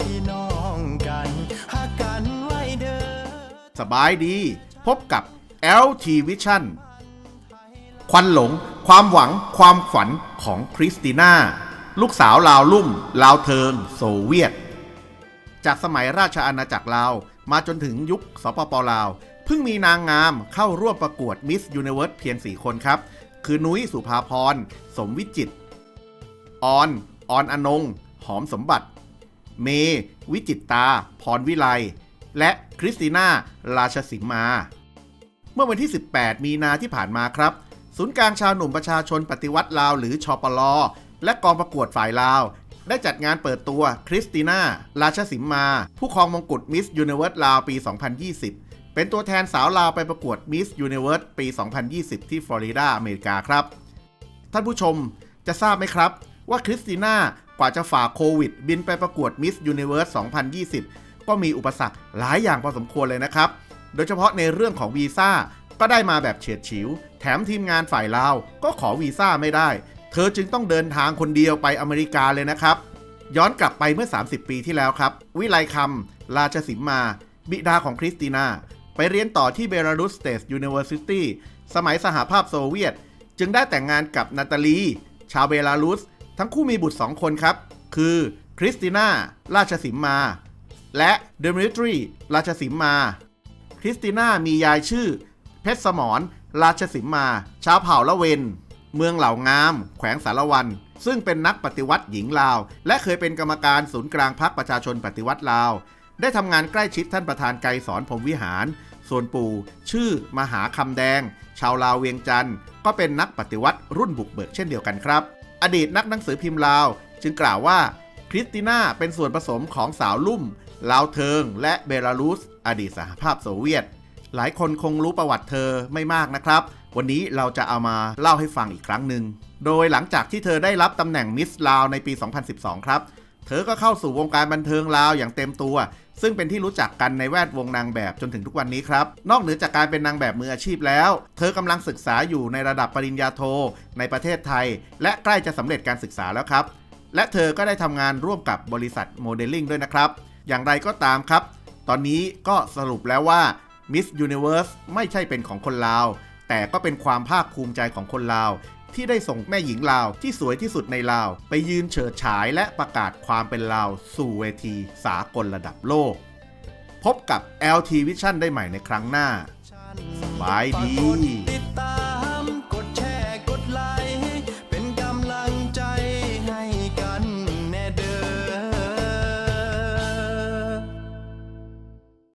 พี่น้องกันหักกันไว้เด้สบายดี พบกับ LT Vision ควันหลง ความหวังความฝันของคริสติน่า ลูกสาวลาวลุ่ม ลาวเทิง โซเวียต จากสมัยราชอาณาจักรลาว มาจนถึงยุคสปปลาว เพิ่งมีนางงามเข้าร่วมประกวดมิสยูเนเวิร์สเพียง 4 คนครับ คือนุ้ยสุภาพร สมวิจิตออน ออนอนง หอมสมบัติ เม วิจิตตา พรวิไล และคริสติน่า ราชสิมมา เมื่อวันที่ 18 มีนาที่ผ่านมาครับ ศูนย์กลางชาวหนุ่มประชาชนปฏิวัติลาวหรือชปลและกองประกวดฝ่ายลาว ได้จัดงานเปิดตัวคริสติน่า ราชสิมมา ผู้ครองมงกุฎมิสยูนิเวิร์สลาวปี 2020 เป็นตัวแทนสาวลาวไปประกวดมิสยูนิเวิร์สปี 2020 ที่ฟลอริดาอเมริกาครับ ท่านผู้ชมจะทราบไหมครับว่าคริสติน่า กว่าจะฝ่าโควิด บินไปประกวดมิสยูนิเวิร์ส2020 ก็มีอุปสรรคหลายอย่างพอสมควรเลยนะครับ โดยเฉพาะในเรื่องของวีซ่าก็ได้มาแบบเฉียดฉิว แถมทีมงานฝ่ายลาว ก็ขอวีซ่าไม่ได้ เธอจึงต้องเดินทางคนเดียวไปอเมริกาเลยนะครับ ย้อนกลับไปเมื่อ 30 ปีที่แล้วครับ วิไลคำราชสิมมา บิดาของคริสติน่า ไปเรียนต่อที่เบลารุสสเตทยูนิเวอร์ซิตี้สมัยสหภาพโซเวียต จึงได้แต่งงานกับนาตาลี ชาวเบลารุส ทั้งคู่มีบุตร 2 คนครับ คือคริสติน่าราชสิมมา และเดมิทรีราชสิมมา คริสติน่ามียายชื่อ เพชรสมรราชสิมมา ชาวเผ่าละเวน เมืองเหล่างาม แขวงสารวัน ซึ่งเป็นนักปฏิวัติหญิงลาว และเคยเป็นกรรมการศูนย์กลางพรรคประชาชนปฏิวัติลาว ได้ทำงานใกล้ชิดท่านประธานไกรสอนพรมวิหาร ส่วนปู่ ชื่อมหาคำแดง ชาวลาวเวียงจันทร์ก็เป็นนักปฏิวัติรุ่นบุกเบิกเช่นเดียวกันครับ อดีตนักหนังสือพิมพ์ลาว จึงกล่าวว่าคริสติน่าเป็นส่วนผสมของสาวลุ่ม ลาวเทิง และเบลารุส อดีตสหภาพโซเวียต หลายคนคงรู้ประวัติเธอไม่มากนะครับ วันนี้เราจะเอามาเล่าให้ฟังอีกครั้งหนึ่ง โดยหลังจากที่เธอได้รับตำแหน่งมิสลาวในปี 2012 ครับ เธอก็เข้าสู่วงการบันเทิงลาวอย่างเต็มตัว ซึ่งเป็นที่รู้จักกันในแวดวงนางแบบจนถึงทุกวันนี้ครับ นอกเหนือจากการเป็นนางแบบมืออาชีพแล้ว เธอกำลังศึกษาอยู่ในระดับปริญญาโท ในประเทศไทย และใกล้จะสำเร็จการศึกษาแล้วครับ และเธอก็ได้ทำงานร่วมกับบริษัทโมเดลลิ่งด้วยนะครับ อย่างไรก็ตามครับ ตอนนี้ก็สรุปแล้วว่า Miss Universe ไม่ใช่เป็นของคนลาว แต่ก็เป็นความภาคภูมิใจของคนลาว ที่ได้ส่งแม่หญิงลาวที่สวยที่สุดในลาว ไปยืนเฉิดฉายและประกาศความเป็นลาวสู่เวทีสากลระดับโลก พบกับ LT Vision ได้ใหม่ในครั้งหน้า สบายดี